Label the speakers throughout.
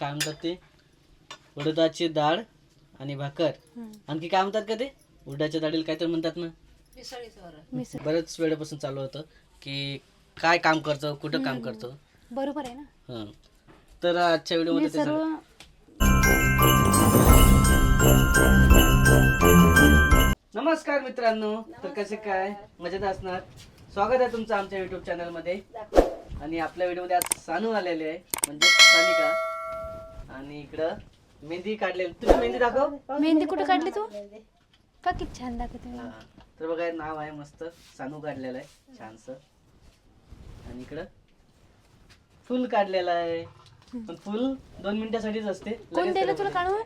Speaker 1: काय म्हणतात ते? उडदाची डाळ आणि भाकर. आणखी काय म्हणतात का ते? उडदाच्या डाळीला काय तर म्हणतात ना?
Speaker 2: मिसळ.
Speaker 1: बरेच वेळेपासून चालू होतं की काय काम करतो कुठं काम करतो?
Speaker 2: बरोबर आहे ना.
Speaker 1: हं. तर आजच्या व्हिडिओमध्ये ते
Speaker 2: सर्व
Speaker 1: सांग- नमस्कार मित्रांनो. तर कसे काय? मजेत असणार? स्वागत आहे तुमचं आमच्या युट्यूब चॅनलमध्ये. आणि आपल्या व्हिडिओमध्ये आज सानू आलेले आहे. म्हणजे सानिका. आणि इकडं मेहंदी काढलेली. तुझी मेहंदी दाखव.
Speaker 2: मेहंदी कुठे काढली तू? का किती छान दाखवते
Speaker 1: हा. तर बघा नाव आहे मस्त. सानू काढलेलं आहे छानस. आणि इकडं फुल काढलेलं आहे. पण फुल दोन मिनिटासाठीच असते.
Speaker 2: कोण
Speaker 1: लगेच
Speaker 2: दिलं
Speaker 1: त्याला
Speaker 2: तुला काढून?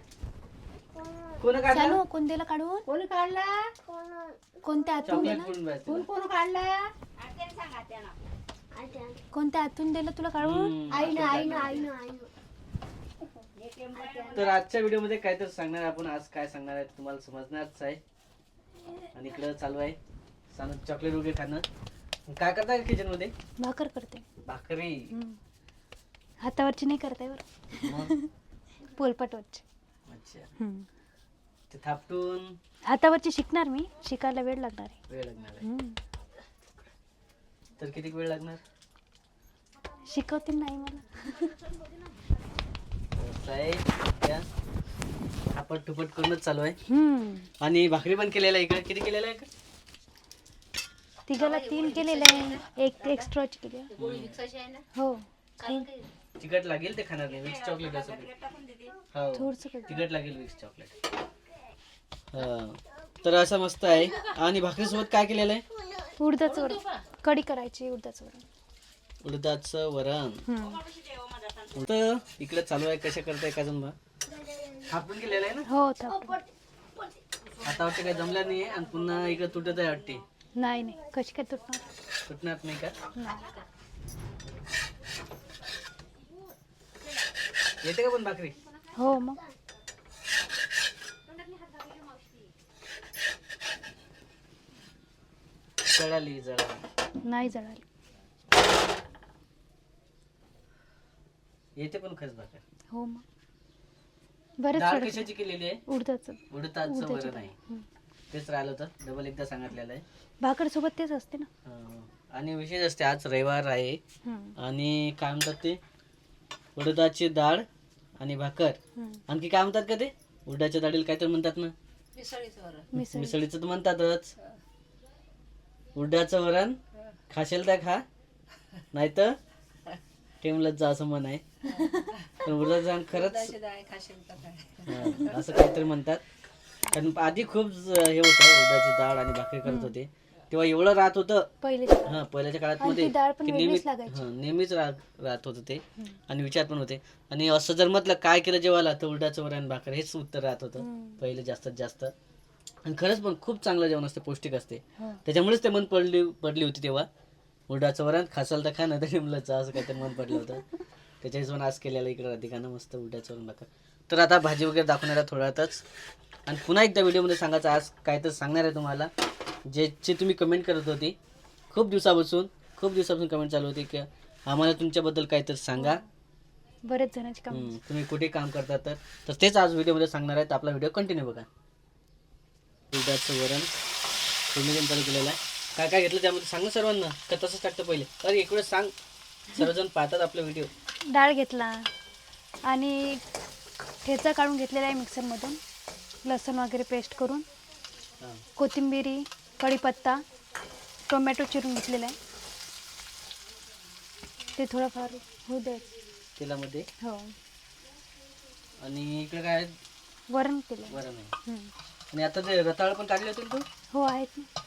Speaker 1: कोण काढलं?
Speaker 2: चालू कोण दिलं काढून?
Speaker 3: कोणी काढला?
Speaker 2: कोणत्या आतून
Speaker 1: चॉकलेट
Speaker 2: दिलं?
Speaker 1: फुल पाहिजे.
Speaker 3: कोण कोण काढला?
Speaker 2: कोणत्या आतून दिलं तुला काढून?
Speaker 3: आईनं आईनं आईनं आईनं.
Speaker 1: तर आजच्या व्हिडिओमध्ये काय तर सांगणार आपण. आज काय सांगणार आहे तुम्हाला समजणारच आहे. आणि इकडं चालू आहे. सानू चॉकलेट वगैरे खाणं. काय करताय किचनमध्ये?
Speaker 2: भाकर करते.
Speaker 1: भाकरी.
Speaker 2: हातावरची नाही करताय बरं. पोलपाटवरची.
Speaker 1: अच्छा. ते थापटून.
Speaker 2: हातावरची शिकणार मी. शिकायला वेळ लागणार आहे.
Speaker 1: वेळ लागणार आहे. तर किती वेळ लागणार?
Speaker 2: शिकवतील नाही मला.
Speaker 1: थापट टुपट करूनच चालू आहे.
Speaker 2: हम्म.
Speaker 1: आणि भाकरी पण केलेलं आहे इकडे किती केलेलं आहे इकडे?
Speaker 2: तिघाला तीन केलेले आहे. एक एक्स्ट्राची केली आहे. हो.
Speaker 1: तिखट लागेल ते खाणार नाही. विक्स चॉकलेट असं हो.
Speaker 2: थोडस
Speaker 1: तिखट लागेल विक्स चॉकलेट हा. तर असं मस्त आहे. आणि भाकरीसोबत काय केलेलं आहे?
Speaker 2: उडदाचं वरण कढी करायची उडदाचं वरण
Speaker 1: उडदाचं वरण. तर इकडे चालू आहे कशा करताय का जमवा थापून केलेलं आहे ना?
Speaker 2: हो थापून.
Speaker 1: हातावरती काही जमलं नाही आणि पुन्हा इकडे तुटत आहे वाटते.
Speaker 2: नाही नाही. कशी काय तुटणार?
Speaker 1: तुटणार नाही का?
Speaker 2: नाही.
Speaker 1: येते का पण भाकरी?
Speaker 2: हो मग.
Speaker 1: जळाली जळाली.
Speaker 2: नाही जळाली.
Speaker 1: येते पण खरंच भाकर
Speaker 2: हो मग. बरेच
Speaker 1: डाळ
Speaker 2: थोडं
Speaker 1: कशाची केलेली आहे?
Speaker 2: उडदाचं.
Speaker 1: उडताचं
Speaker 2: उडदाची
Speaker 1: वरण. आहे. तेच राहिलं होतं. डबल एकदा सांगितलेलं आहे.
Speaker 2: भाकर सोबत तेच असते ना.
Speaker 1: अं, आणि विशेष असते आज रविवार आहे. आणि काय म्हणतात ते? उडदाची डाळ आणि भाकर. आणखी काय म्हणतात का ते? उडदाच्या डाळीला काय तर म्हणतात ना.
Speaker 2: मिसळ.
Speaker 1: मिसळीचं तर म्हणतातच. उडदाचं वरण खाशील तर खा. नाही तर टेमलत जा असं म्हण आहे. पण खरंच हा, असं काहीतरी म्हणतात. कारण आधी खूप ज- हे होतं उडदाची डाळ आणि भाकरी करत होते. तेव्हा एवढं राहत होतं.
Speaker 2: पहिले
Speaker 1: हा पहिल्याच्या काळात
Speaker 2: आणि
Speaker 1: मध्ये
Speaker 2: ती डाळ पण
Speaker 1: की
Speaker 2: वेगळीच
Speaker 1: नेहमीच
Speaker 2: लागायची.
Speaker 1: हा, नेहमीच राहत राहत होतं ते आणि विचार पण होते. आणि असं जर म्हटलं काय केलं जेवायला? तर उडदाचं वरण भाकर हेच उत्तर राहत होतं.
Speaker 2: हम्म.
Speaker 1: पहिले जास्तीत जास्त. आणि खरंच पण खूप चांगलं जेवण असते पौष्टिक असते.
Speaker 2: हो.
Speaker 1: त्याच्यामुळेच ते मन पडली पडली होती तेव्हा. उडदाचं वरण खासाल तर खा ना तरी मुलाचं असं काहीतरी मन पडलं होतं. त्याच्या हिशोबाने आज केलेलं इकडे राधिकानं मस्त उडदाचं वरण भाकर तर आता भाजी वगैरे दाखवणार आहे थोड्यातच. आणि पुन्हा एकदा व्हिडिओमध्ये सांगायचं आज काय तर सांगणार आहे तुम्हाला. जे जे तुम्ही कमेंट करत होती खूप दिवसापासून खूप दिवसापासून कमेंट चालू होती की आम्हाला तुमच्याबद्दल काय तर सांगा.
Speaker 2: बरेच जणांची काम
Speaker 1: तुम्ही कुठे काम करता तर. तर तेच आज व्हिडिओमध्ये सांगणार आहेत. आपला व्हिडिओ कंटिन्यू बघा. उडदाचं वरण देऊन चालू केलेलं आहे. काय काय घेतलं त्यामध्ये सांग सर्वांना का तसंच टाकतं पहिले. अरे इकडे सांग. सर्वजण पाहतात आपला व्हिडिओ.
Speaker 2: डाळ घेतला आणि ठेचा काढून घेतलेला आहे मिक्सरमधून. लसूण वगैरे पेस्ट करून. कोथिंबिरी कढीपत्ता टोमॅटो चिरून घेतलेला आहे. ते थोडंफार होऊ द्यायचं
Speaker 1: तेलामध्ये?
Speaker 2: हो.
Speaker 1: आणि इकडे काय?
Speaker 2: वरण केलं
Speaker 1: वरण आहे.
Speaker 2: हम्म.
Speaker 1: आणि आता ते रताळ पण काढले होते ना तू?
Speaker 2: हो आहेत ना.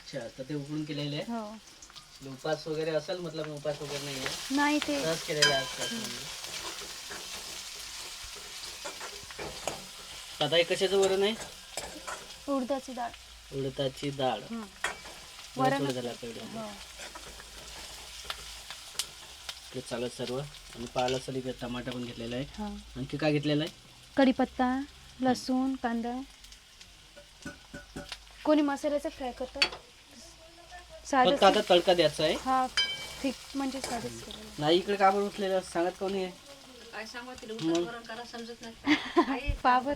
Speaker 1: अच्छा तर ते उकडून केलेले आहे.
Speaker 2: हो.
Speaker 1: उपास वगैरे असेल मतलब उपास वगैरे नाही आहे
Speaker 2: नाही ते.
Speaker 1: सहज केलेले म्हणजे. आता हे कशाचं वरण आहे?
Speaker 2: उडदाची डाळ.
Speaker 1: उडदाची डाळ.
Speaker 2: हं.
Speaker 1: वरण
Speaker 2: वरण
Speaker 1: झालं
Speaker 2: हो.
Speaker 1: ते चालत सर्व. आणि पाहिलं असेल इकडे टमाटा पण घेतलेला आहे.
Speaker 2: हो.
Speaker 1: आणखी काय घेतलेलं आहे?
Speaker 2: कढीपत्ता लसूण कांदा. कोणी मसाल्याचं फ्राय करतं? साधं
Speaker 1: फक्त आता तडका द्यायचा आहे.
Speaker 2: हा थिक म्हणजे साधंच
Speaker 1: नाही इकडे का बरं उठलेलं? सांगत कोणी आहे?
Speaker 2: पावर.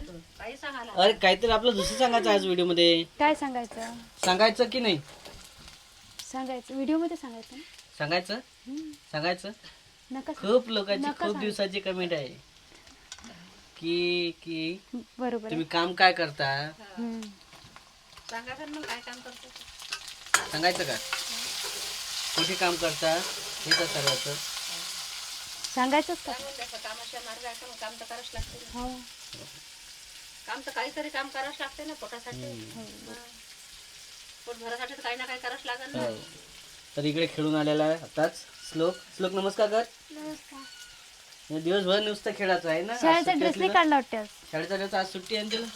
Speaker 1: अरे काहीतरी आपलं दुसरं सांगायचं आज व्हिडिओमध्ये
Speaker 2: काय सांगायचं?
Speaker 1: सांगायचं की नाही?
Speaker 2: सांगायचं. व्हिडिओमध्ये सांगायचं ना?
Speaker 1: सांगायचं?
Speaker 2: हम्म.
Speaker 1: सांगायचं?
Speaker 2: नका सांग-
Speaker 1: खूप लोकांची
Speaker 2: नका
Speaker 1: खूप
Speaker 2: सांगू.
Speaker 1: दिवसाची कमेंट आहे. की की
Speaker 2: बरोबर आहे.
Speaker 1: तुम्ही काम काय करता?
Speaker 2: हम्म.
Speaker 1: सांगायचं का? कुठे काम करता? हे तर सर्वांचं.
Speaker 2: सांगायचंच का? हो.
Speaker 4: काम तर काहीतरी काम करावंच लागते ना पोटासाठी. पोट भरासाठी तर काही ना काही करावंच लागेल ना.
Speaker 1: हो. तर इकडे खेळून आलेला आहे आताच श्लोक. श्लोक नमस्कार कर.
Speaker 3: नमस्कार.
Speaker 1: दिवसभर नुसतं खेळायचं आहे ना? आज
Speaker 2: शाळेचा
Speaker 1: सुट्टी
Speaker 2: ड्रेस
Speaker 1: असली
Speaker 2: नाही
Speaker 1: ना?
Speaker 2: काढला वाटते आज.
Speaker 1: शाळेचा दिवस आज सुट्टी आहे ना तिला?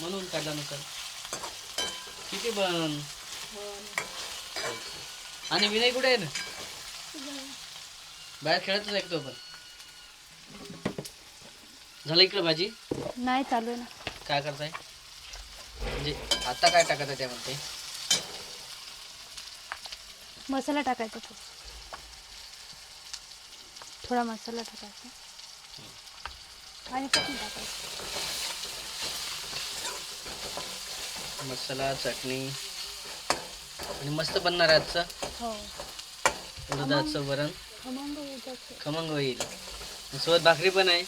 Speaker 1: म्हणून काढला नसेल किती पण. आणि विनय कुठे आहे ना? बाहेर खेळतच आहे तो पण. झालं इकडे भाजी?
Speaker 2: नाही चालू आहे ना.
Speaker 1: काय करताय? म्हणजे आता काय टाकत आहे त्यामध्ये?
Speaker 2: मसाला टाकायचा थोडा थोडा मसाला टाकायचा. आणि टाकायचं.
Speaker 1: मसाला चटणी. आणि मस्त बनणार आजचं.
Speaker 2: हो.
Speaker 1: वरण.
Speaker 2: खमंग उडदाचं.
Speaker 1: खमंग होईल. आणि सोबत भाकरी पण आहे.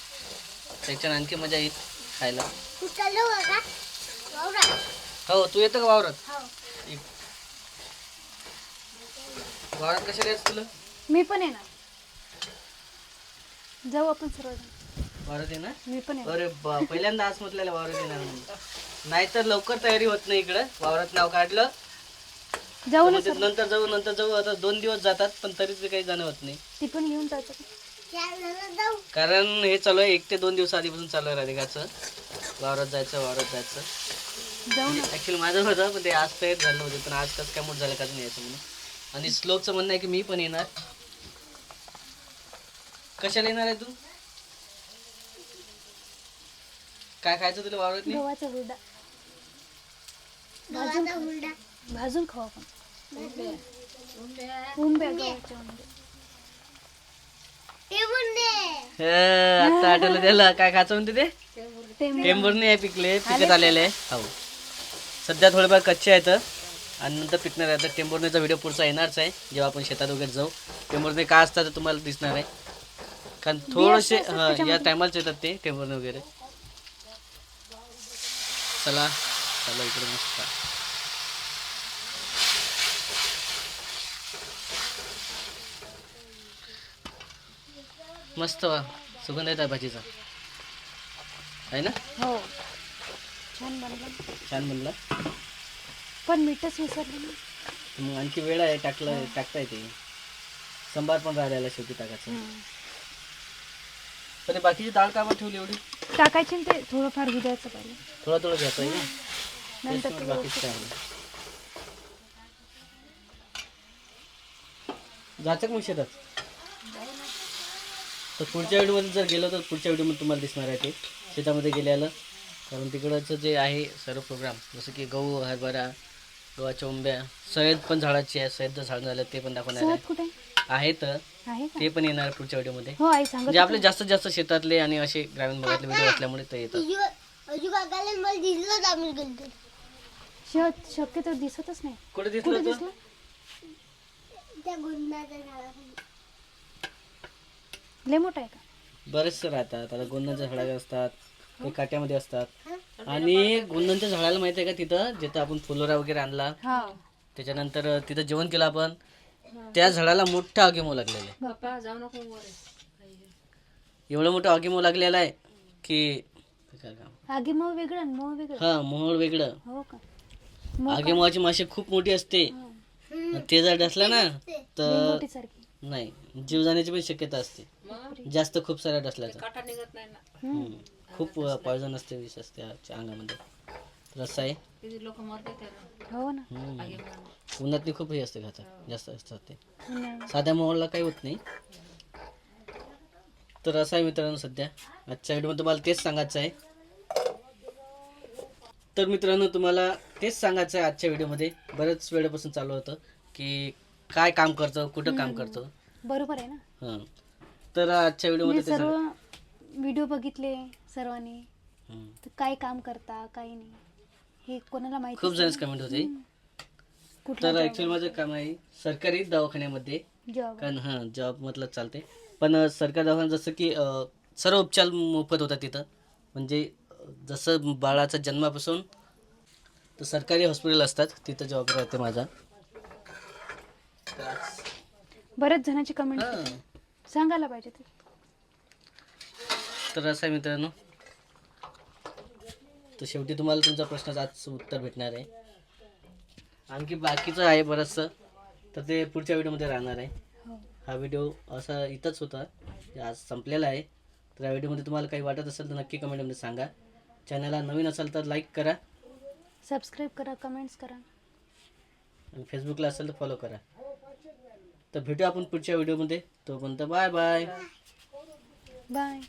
Speaker 1: त्याच्यानं आणखी मजा येईल खायला.
Speaker 3: तू चालू आहे का वावरात?
Speaker 1: हो तू येतं का वावरात?
Speaker 3: हो.
Speaker 1: वावरात कशाला यायचं तुला?
Speaker 2: मी पण येणार. जाऊ आपण सर्व
Speaker 1: वावरात येणार?
Speaker 2: मी पण येणार.
Speaker 1: अरे बा पहिल्यांदा आज म्हटलेलं वावरात येणार म्हणून. नाहीतर लवकर तयारी होत नाही इकडं. वावरात नाव काढलं.
Speaker 2: जाऊ ना
Speaker 1: म्हणजे
Speaker 2: सर.
Speaker 1: नंतर जाऊ नंतर जाऊ. आता दोन दिवस जातात पण तरी ते काही जाणं होत नाही.
Speaker 2: ती पण घेऊन जायचं का?
Speaker 1: कारण हे चालू आहे एक ते दोन दिवस आधीपासून चालू आहे राधिकाचं. वावरात जायचं वावरात जायचं.
Speaker 2: जाऊ ना.
Speaker 1: ऍक्च्युली माझं होतं पण ते आज तयार झालं होते पण आज कसं काय मूड झालं का नाही यायचं म्हणून. आणि श्लोकचं म्हणणं आहे की मी पण येणार. कशाला येणार आहे तू? काय खायचं तुला वावरत नाही
Speaker 2: गव्हाचा हुरडा. भाजून खाऊ आपण. उंब्या गव्हाच्या उंब्या.
Speaker 3: ते मुंडे
Speaker 1: हे, आता आठवलं त्याला. काय खायचं म्हणते ते?
Speaker 2: टेंबू.
Speaker 1: टेंभुर्णी आहे पिकले पिकत आलेले. आहे हो. सध्या थोडेफार कच्चे आहेत. आणि नंतर पिकणार आहे. तर टेंभुर्णीचा व्हिडिओ पुढचा येणारच आहे. जेव्हा आपण शेतात वगैरे जाऊ टेंभुर्णी काय असतात ते तुम्हाला दिसणार आहे. कारण थोडेसे हा या टायमालाच येतात ते टेंभुर्णी वगैरे. चला चला इकडे मस्त. मस्त सुगंध येतात भाजीचा. आहे ना?
Speaker 2: हो. छान बनलं.
Speaker 1: छान म्हणलं
Speaker 2: पण मीठच विसरलं ना
Speaker 1: मग आणखी वेळ आहे टाकलं टाकता येते. संभार पण राहिलेला शेवटी टाकायचं.
Speaker 2: हम्म.
Speaker 1: ते बाकीची डाळ का बरं ठेवली एवढी?
Speaker 2: टाकायची ना ते थोडंफार भिजायचं पहिले.
Speaker 1: थोडं थोडं घ्यायचं आहे ना
Speaker 2: नंतर
Speaker 1: बाकीचं काय नाही. जायचं का मग शेतात? तर पुढच्या व्हिडिओमध्ये जर गेलो तर पुढच्या व्हिडिओमध्ये तुम्हाला दिसणार आहे ते. शेतामध्ये गेल्याला. कारण तिकडचं जे आहे सर्व प्रोग्राम जसं की गहू हरभरा गव्हाच्या उंब्या सयद पण झाडाची आहे सयद झाड झालं ते पण दाखवणार आहे.
Speaker 2: कुठे? आहे का?
Speaker 1: ते पण येणार आहे पुढच्या व्हिडिओमध्ये.
Speaker 2: हो आई सांगत
Speaker 1: म्हणजे आपले जास्तीत जास्त शेतातले आणि असे ग्रामीण भागातले व्हिडिओ असल्यामुळे ते येतात.
Speaker 3: अजू अजू काकाला मला दिसलं आम्ही गेलतो.
Speaker 2: शक शक्यतो दिसतच नाही.
Speaker 1: कुठे दिसलं होतं?
Speaker 3: त्या झाडाखाली.
Speaker 2: लय मोठा आहे का?
Speaker 1: बरेचसे राहतात. आता गोंदांच्या झाडा असतात ते काट्यामध्ये असतात. आणि गोंदांच्या झाडाला माहिती आहे का तिथं जिथं आपण फुलोरा वगैरे आणला
Speaker 2: हा.
Speaker 1: त्याच्यानंतर तिथं जेवण केलं आपण त्या झाडाला मोठा आगीमो लागलेला आहे.
Speaker 4: बाप्पा जाऊ नको वर.
Speaker 1: एवढं मोठं आगीमो लागलेला आहे की?
Speaker 2: आगी मग वेगळं आणि मग वेगळं?
Speaker 1: हा मोहोळ वेगळं.
Speaker 2: हो का? मग
Speaker 1: आगीमोहाची माशी खूप मोठी असते. ते जर डसलं ना तर
Speaker 2: मोठी सारखी.
Speaker 1: नाही जीव जाण्याची पण शक्यता असते. जास्त खूप साऱ्या डसल्याचं
Speaker 4: काटा निघत नाही ना.
Speaker 1: हम्म. खूप पॉयझन असते विष असते आजच्या अंगामध्ये. तर असं आहे.
Speaker 4: किती लोक मरते त्याला.
Speaker 2: हो ना.
Speaker 1: हम्म. उन्हातली खूप हे असते घातक जास्त असतात ते.
Speaker 2: नाही.
Speaker 1: साध्या मोहळला काही होत नाही. तर असं आहे मित्रांनो सध्या. आजच्या व्हिडिओमध्ये तुम्हाला तेच सांगायचं आहे. तर मित्रांनो तुम्हाला तेच सांगायचं आहे आजच्या व्हिडिओमध्ये बऱ्याच वेळेपासून चालू होतं की काय काम करतो कुठं काम करतो.
Speaker 2: बरोबर आहे ना.
Speaker 1: हां. तर आजच्या
Speaker 2: मी
Speaker 1: व्हिडिओमध्ये ते
Speaker 2: सर्व
Speaker 1: सांगा.
Speaker 2: व्हिडिओ बघितले सर्वांनी.
Speaker 1: हम्म.
Speaker 2: तर काय काम करता काही नाही. हे कोणाला माहिती
Speaker 1: खूप जणच कमेंट होते. तर ऍक्च्युअली माझं काम आहे सरकारी दवाखान्यामध्ये.
Speaker 2: जॉब
Speaker 1: कारण हां जॉब म्हटलं चालते. पण अं, सरकारी दवाखान्यात जसं की अं, सर्व उपचार मोफत होतात तिथं. म्हणजे अं, जसं बाळाचा जन्मापासून तर सरकारी हॉस्पिटल असतात तिथं जॉब राहते माझा. तर आज-
Speaker 2: बऱ्याच जणांची कमेंट
Speaker 1: हां.
Speaker 2: सांगायला पाहिजे ते.
Speaker 1: तर असं आहे मित्रांनो. तर शेवटी तुम्हाला तुमचा प्रश्नाचं आज उत्तर भेटणार आहे. आणखी बाकीचं आहे बरंचसं. तर ते पुढच्या व्हिडिओमध्ये राहणार आहे.
Speaker 2: हो.
Speaker 1: हा व्हिडिओ असा इथंच होता. आज संपलेला आहे. तर या व्हिडिओमध्ये तुम्हाला काही वाटत असेल तर नक्की कमेंटमध्ये सांगा. चॅनलला नवीन असेल तर लाईक करा.
Speaker 2: सबस्क्राईब करा कमेंट्स करा.
Speaker 1: आणि फेसबुकला असेल तर फॉलो करा. तर भेटू आपण पुढच्या व्हिडिओमध्ये. तोपर्यंत बाय बाय.
Speaker 2: बाय.